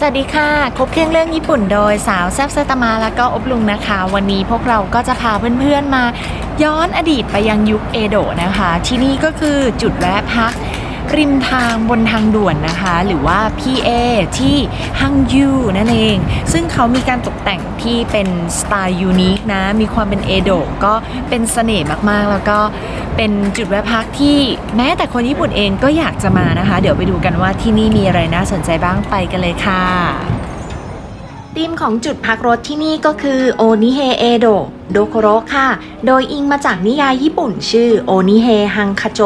สวัสดีค่ะครบเครื่องเรื่องญี่ปุ่นโดยสาวแซบเซตามาแล้วก็อบลุงนะคะ วันนี้พวกเราก็จะพาเพื่อนๆมาย้อนอดีตไปยังยุคเอโดะนะคะ ที่นี่ก็คือจุดแวะพัก ริมทางบนทางด่วนนะคะ หรือว่า PA ที่ฮังยูนั่นเอง ซึ่งเขามีการตกแต่งที่เป็นสไตล์ยูนิคนะ มีความเป็นเอโดะก็เป็นเสน่ห์มากๆ แล้วก็เป็นจุดแวะพักที่แม้แต่คนญี่ปุ่นเองก็อยากจะมานะคะ เดี๋ยวไปดูกันว่าที่นี่มีอะไรน่าสนใจบ้างไปกันเลยค่ะ ธีมของจุดพักรถที่นี่ก็คือโอนิเฮเอโดโดโคโรค่ะ โดยอิงมาจากนิยายญี่ปุ่นชื่อโอนิเฮฮังคาโจ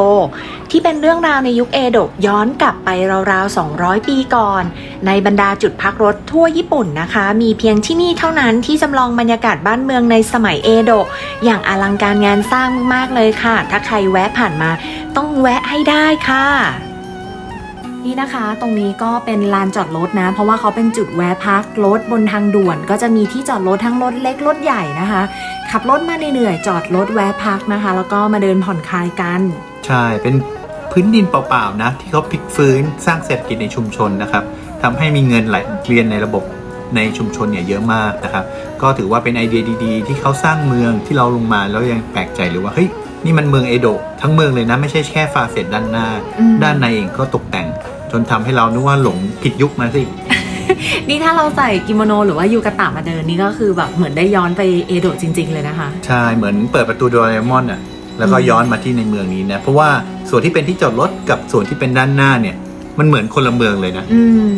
ที่เป็นเรื่องราวในยุคเอโดะย้อนกลับไปราวๆ 200 ปีก่อน ในบรรดาจุดพักรถทั่วญี่ปุ่นนะคะ มีเพียงที่นี่เท่านั้นที่จำลองบรรยากาศบ้านเมืองในสมัยเอโดะอย่างอลังการงานสร้างมากๆเลยค่ะ ถ้าใครแวะผ่านมา ต้องแวะให้ได้ค่ะ นี่นะคะตรงนี้ก็เป็นลานจอดรถนะ เพราะว่าเขาเป็นจุดแวะพักรถบนทางด่วน ก็จะมีที่จอดรถทั้งรถเล็กรถใหญ่นะคะ ขับรถมาเหนื่อยๆจอดรถแวะพักนะคะ แล้วก็มาเดินผ่อนคลายกัน ใช่เป็นพื้นดินเปล่าๆนะ ที่เขาพลิกฟื้นสร้างเศรษฐกิจในชุมชนนะครับทำให้มีเงินไหลเวียนในระบบในชุมชนเนี่ยเยอะมากนะครับ ก็ถือว่าเป็นไอเดียดีๆ ที่เขาสร้างเมืองที่เราลงมาแล้วยังแปลกใจหรือว่าเฮ้ยนี่มันเมืองเอโดะทั้งเมืองเลยนะไม่ใช่แค่ฟาเซตด้านหน้าอืมด้านในเองก็ตกแต่ง จนทำให้เรานึกว่าหลงผิดยุคมาสิ นี่ถ้าเราใส่กิโมโนหรือว่ายูกะตะมาเดินนี่ก็คือแบบเหมือนได้ย้อนไปเอโดะจริง ๆ เลยนะคะ ใช่ เหมือนเปิดประตูโดราเอมอนอะ แล้วก็อืมย้อนมาที่ในเมืองนี้นะ เพราะว่าส่วนที่เป็นที่จอดรถกับส่วนที่เป็นด้านหน้าเนี่ย มันเหมือนคนละเมืองเลยนะ อืม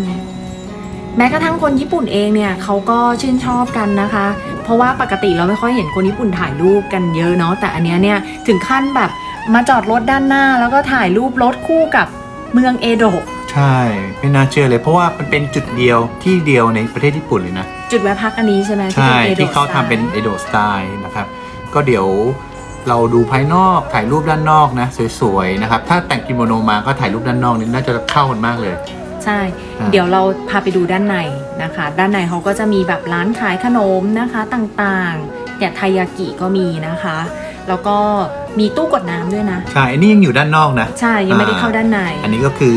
แม้กระทั่งคนญี่ปุ่นเองเนี่ยเขาก็ชื่นชอบกันนะคะ เพราะว่าปกติเราไม่ค่อยเห็นคนญี่ปุ่นถ่ายรูปกันเยอะเนาะแต่อันเนี้ยเนี่ยถึงขั้นแบบมาจอดรถด้านหน้า แล้วก็ถ่ายรูปรถคู่กับเมืองเอโดะ ใช่ ไม่น่าเชื่อเลย เพราะว่ามันเป็นจุดเดียวที่เดียวในประเทศญี่ปุ่นเลยนะ จุดแวะพักอันนี้ใช่ไหมใช่ป็น Edo ที่เขาทำเป็น Style เอโดสไตล์นะครับ ก็เดี๋ยวเราดูภายนอกถ่ายรูปด้านนอกนะ สวยๆนะครับ ถ้าแต่งกิโมโนมาก็ถ่ายรูปด้านนอกนี่น่าจะเข้ากันมากเลยใช่อ่าเดี๋ยวเราพาไปดูด้านในนะคะ ด้านในเขาก็จะมีแบบร้านขายขนมนะคะต่างๆเนี่ยไทยากิก็มีนะคะ แล้วก็มีตู้กดน้ำด้วยนะ ใช่อันนี้ยังอยู่ด้านนอกนะ ใช่ยังไม่ได้เข้าด้านใน อันนี้ก็คือ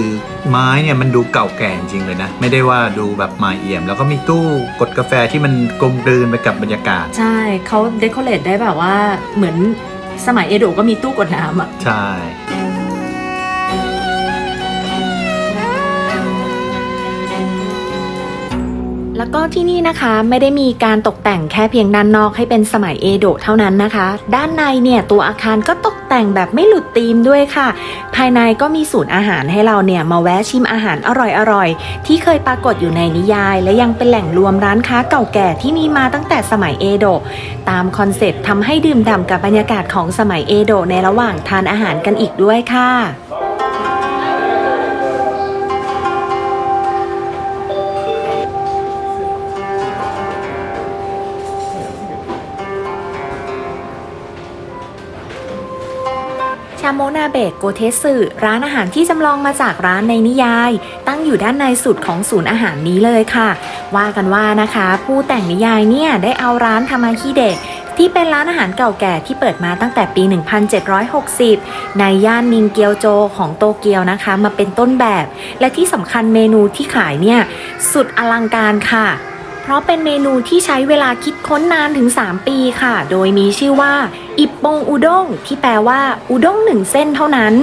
ไม้เนี่ยมันดูเก่าแก่จริงเลยนะ ไม่ได้ว่าดูแบบไม้เอี่ยม แล้วก็มีตู้กดกาแฟที่มันกลมกลืนไปกับบรรยากาศ ใช่เขาเดคอเรทได้แบบว่าเหมือนสมัยเอโดะก็มีตู้กดน้ำอะ ใช่ แล้วก็ที่นี่นะคะไม่ได้มีการตกแต่งแค่เพียงด้านนอกให้เป็นสมัยเอโดะเท่านั้นนะคะ ด้านในเนี่ยตัวอาคารก็ตกแต่งแบบไม่หลุดธีมด้วยค่ะ ภายในก็มีศูนย์อาหารให้เราเนี่ยมาแวะชิมอาหารอร่อยๆ ที่เคยปรากฏอยู่ในนิยาย และยังเป็นแหล่งรวมร้านค้าเก่าแก่ที่มีมาตั้งแต่สมัยเอโดะตามคอนเซ็ปต์ทำให้ดื่มด่ำกับบรรยากาศของสมัยเอโดะในระหว่างทานอาหารกันอีกด้วยค่ะาโมนาเบะโกเทสึร้านอาหารที่จำลองมาจากร้านในนิยาย ตั้งอยู่ด้านในสุดของศูนย์อาหารนี้เลยค่ะ ว่ากันว่านะคะ ผู้แต่งนิยายเนี่ยได้เอาร้านทามาคิเดะที่เป็นร้านอาหารเก่าแก่ที่เปิดมาตั้งแต่ปี 1760 ในย่านนินเกียวโจของโตเกียวนะคะ มาเป็นต้นแบบ และที่สำคัญเมนูที่ขายเนี่ย สุดอลังการค่ะ เพราะเป็นเมนูที่ใช้เวลาคิดค้นนานถึง 3 ปีค่ะ โดยมีชื่อว่า อิปปงอุด้งที่แปลว่า อุด้งหนึ่งเส้นเท่านั้น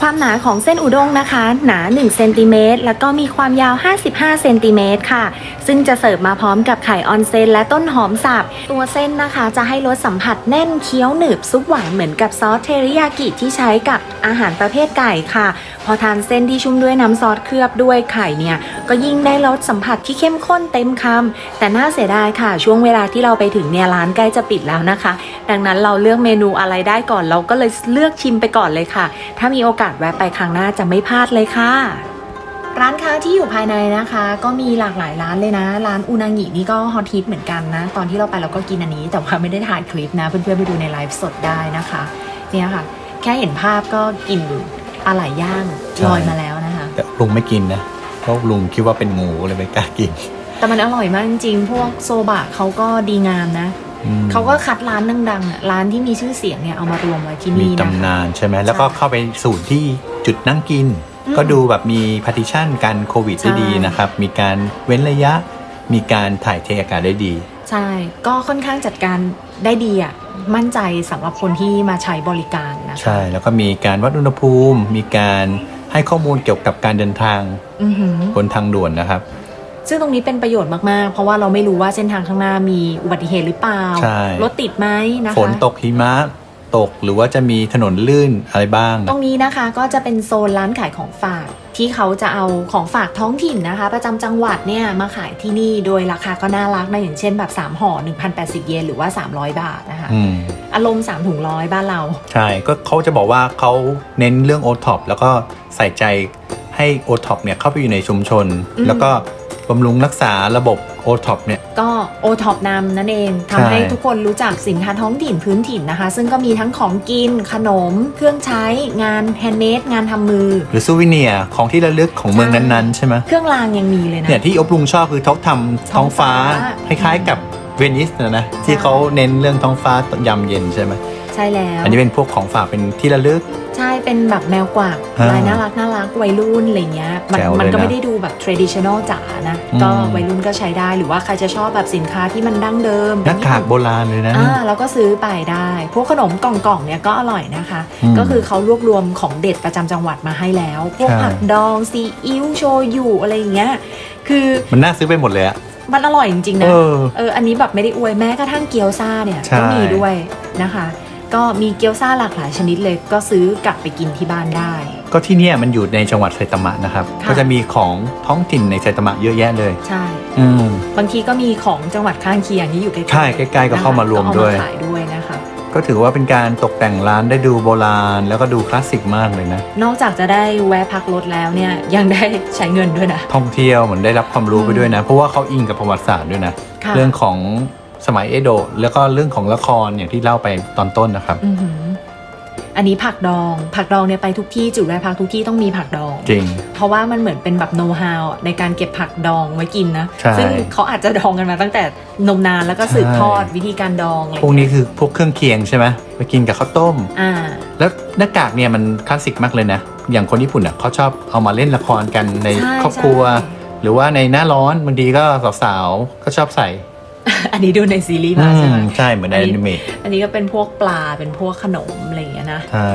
ความหนาของเส้นอุด้งนะคะ หนา 1 เซนติเมตรแล้วก็มีความยาว 55 เซนติเมตรค่ะ ซึ่งจะเสิร์ฟมาพร้อมกับไข่ออนเซนและต้นหอมสับ ตัวเส้นนะคะ จะให้รสสัมผัสแน่นเคี้ยวหนึบซุปหวานเหมือนกับซอสเทริยากิที่ใช้กับอาหารประเภทไก่ค่ะพอทานเส้นที่ชุ่มด้วยน้ำซอสเคลือบด้วยไข่เนี่ย ก็ยิ่งได้รสสัมผัสที่เข้มข้นเต็มคำแต่น่าเสียดายค่ะ ช่วงเวลาที่เราไปถึงเนี่ยร้านใกล้จะปิดแล้วนะคะ ดังนั้นเราเลือกเมนูอะไรได้ก่อนเราก็เลยเลือกชิมไปก่อนเลยค่ะ ถ้ามีโอกาสแวะไปครั้งหน้าจะไม่พลาดเลยค่ะร้านค้าที่อยู่ภายในนะคะ ก็มีหลากหลายร้านเลยนะ ร้านอุนางินี่ก็ฮอตฮิตเหมือนกันนะ ตอนที่เราไปเราก็กินอันนี้ แต่ว่าไม่ได้ถ่ายคลิปนะ เพื่อนๆไปดูในไลฟ์สดได้นะคะ เนี่ยค่ะ แค่เห็นภาพก็กลิ่ นอะไหล่ย่างลอยมาแล้วนะคะ แต่ลุงไม่กินนะเพราะลุงคิดว่าเป็นงูเลยไม่กล้ากินแต่มันอร่อยมากจริงๆ พวกโซบะเขาก็ดีงามนะ อืมเขาก็คัดร้านดังๆอะร้านที่มีชื่อเสียงเนี่ยเอามารวมไว้ที่มีนี่นะคะ ตำนานใช่ไหมแล้วก็เข้าไปสู่ที่จุดนั่งกินออืมก็ดูแบบมี partition กันโควิดได้ใช่ ดีนะครับ มีการเว้นระยะ มีการถ่ายเทอากาศได้ดี ใช่ ก็ค่อนข้างจัดการได้ดีอะ มั่นใจสำหรับคนที่มาใช้บริการนะคะใช่ แล้วก็มีการวัดอุณหภูมิ มีการให้ข้อมูลเกี่ยวกับการเดินทางอือหือบนทางด่วนนะครับ ซึ่งตรงนี้เป็นประโยชน์มาก ๆ เพราะว่าเราไม่รู้ว่าเส้นทางข้างหน้ามีอุบัติเหตุหรือเปล่าใช่รถติดไหมนะคะฝนตกหิมะ ตก หรือว่าจะมีถนนลื่นอะไรบ้าง ตรงนี้นะคะก็จะเป็นโซนร้านขายของฝาก ที่เขาจะเอาของฝากท้องถิ่นนะคะ ประจำจังหวัดเนี่ยมาขายที่นี่โดยราคาก็น่ารักนะอย่างเช่นแบบ3ห่อ1,080 เยนหรือว่า 300 บาทนะคะอืมอารมณ์3ถุงร้อยบ้านเรา ใช่ก็เขาจะบอกว่าเขาเน้นเรื่อง o t o p แล้วก็ใส่ใจให้ o t o p เนี่ยเข้าไปอยู่ในชุมชนอืมแล้วก็ บำรุงรักษาระบบ o t o p เนี่ย ก็โอท็อปนำนั่นเองทำให้ทุกคนรู้จักสินค้าท้องถิ่นพื้นถิ่นนะคะ ซึ่งก็มีทั้งของกิน ขนม เครื่องใช้งานแฮนด์เมดงานทำมือ หรือซูวิเนียของที่ระลึกของเมืองใช่นั้นๆ ใช่ไหมเครื่องรางยังมีเลยนะเนี่ยที่อบลุงชอบคือเขาทำท้องฟ้าคท้องฟ้าล้ายๆกับเวนิสนะนะที่เขาเน้นเรื่องท้องฟ้ายามเย็นใช่ไหม ใช่แล้ว อันนี้เป็นพวกของฝากเป็นที่ระลึก ใช่เป็นแบบแมวกวักอ่าลายน่ารักน่ารักวัยรุ่นอะไรเงี้ยมัแจ๋วเลยมันก็นะไม่ได้ดูแบบ traditional จ๋านะอืมก็วัยรุ่นก็ใช้ได้หรือว่าใครจะชอบแบบสินค้าที่มันดั้งเดิมหน้ากากโบราณเลยนะอ่าแล้วก็ซื้อไปได้ พวกขนมกล่องๆเนี่ยก็อร่อยนะคะอืมก็คือเขารวบรวมของเด็ดประจำจังหวัดมาให้แล้ว พวกใช่ผักดองซีอิ๊วโชยุอะไรอย่างเงี้ยคือมันน่าซื้อไปหมดเลยอะมันอร่อยจริงๆเอนะอเอออันนี้แบบไม่ได้อวยแม้กระทั่งเกี๊ยวซ่าเนี่ยใช่ก็มีด้วยนะคะ ก็มีเกี๊ยวซ่าหลากหลายชนิดเลย ก็ซื้อกลับไปกินที่บ้านได้ ก็ที่เนี่ยมันอยู่ในจังหวัดไซตามะนะครับ ค่ะ ก็จะมีของท้องถิ่นในไซตามะเยอะแยะเลย ใช่ อืม บางทีก็มีของจังหวัดข้างเคียงที่อยู่ใกล้ๆใช่ใกล้ๆก็เข้ามารวมนะคะด้วยก็เอามาขายด้วยนะคะ ก็ถือว่าเป็นการตกแต่งร้านได้ดูโบราณ แล้วก็ดูคลาสสิกมากเลยนะ นอกจากจะได้แวะพักรถแล้วเนี่ยยังได้ใช้เงินด้วยนะ ท่องเที่ยวเหมือนได้รับความรู้อืมไปด้วยนะ เพราะว่าเขาอิงกับประวัติศาสตร์ด้วยนะ ค่ะ เรื่องของ สมัยเอโดะแล้วก็เรื่องของละครอย่างที่เล่าไปตอนต้นนะครับ อือหืออันนี้ผักดอง ผักดองเนี่ยไปทุกที่จุดแวะพักทุกที่ต้องมีผักดอง จริง เพราะว่ามันเหมือนเป็นแบบโน้ตฮาวในการเก็บผักดองไว้กินนะ ใช่ ซึ่งเขาอาจจะดองกันมาตั้งแต่นมนานแล้วก็สืบทอดวิธีการดองอะไรพวกนี้คือพวกเครื่องเคียงใช่ไหมไปกินกับข้าวต้ม อ่า แล้วหน้ากากเนี่ยมันคลาสสิกมากเลยนะ อย่างคนญี่ปุ่นอะเขาชอบเอามาเล่นละครกันในใช่ครอบครัว ใช่ หรือว่าในหน้าร้อนบางทีก็สาวๆก็ชอบใส่ อันนี้ดูในซีรีส์มาใช่ไหมอืมใช่เหมือนในอัอนนี้นิเมะอันนี้ก็เป็นพวกปลาเป็นพวกขนมอะไรอย่างเงี้ยนะใช่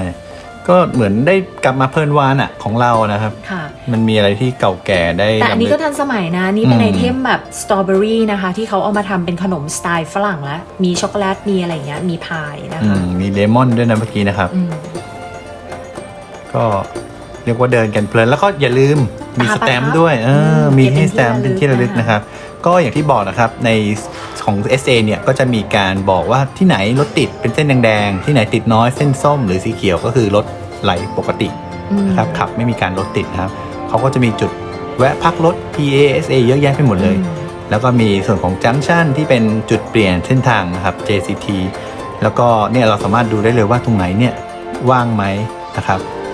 ก็เหมือนได้กลับมาเพลินวานอะของเรานะครับค่ะมันมีอะไรที่เก่าแก่ได้แต่อันนี้รำลึก็ทันสมัยนะ นี่เป็นอืมไอเทมแบบสตรอเบอรี่นะคะ ที่เขาเอามาทำเป็นขนมสไตล์ฝรั่งแล้ว มีช็อกโกแลต มีอะไรอย่างเงี้ย มีพายนะอืคะมมีเลมอนด้วยนะเมื่อกี้นะครับอืมก็เรียกว่าเดินกันเพลินแล้วก็อย่าลืมมีตาสประทับแตมป์ด้วย เอออืมมีเก็บเป็นให้สแตมป์ที่เป็นที่ระลึกระลึกนะครับ ก็อย่างที่บอกนะครับใน ของ SA เนี่ยก็จะมีการบอกว่าที่ไหนรถติดเป็นเส้นแดงๆที่ไหนติดน้อยเส้นส้มหรือสีเขียวก็คือรถไหลปกติอืมนะครับขับไม่มีการรถติดนะครับเขาก็จะมีจุดแวะพักรถ PASA เยอะแยะไปหมดเลยอืมแล้วก็มีส่วนของจังชันที่เป็นจุดเปลี่ยนเส้นทางนะครับ JCT แล้วก็เนี่ยเราสามารถดูได้เลยว่าตรงไหนเนี่ยว่างไหมนะครับ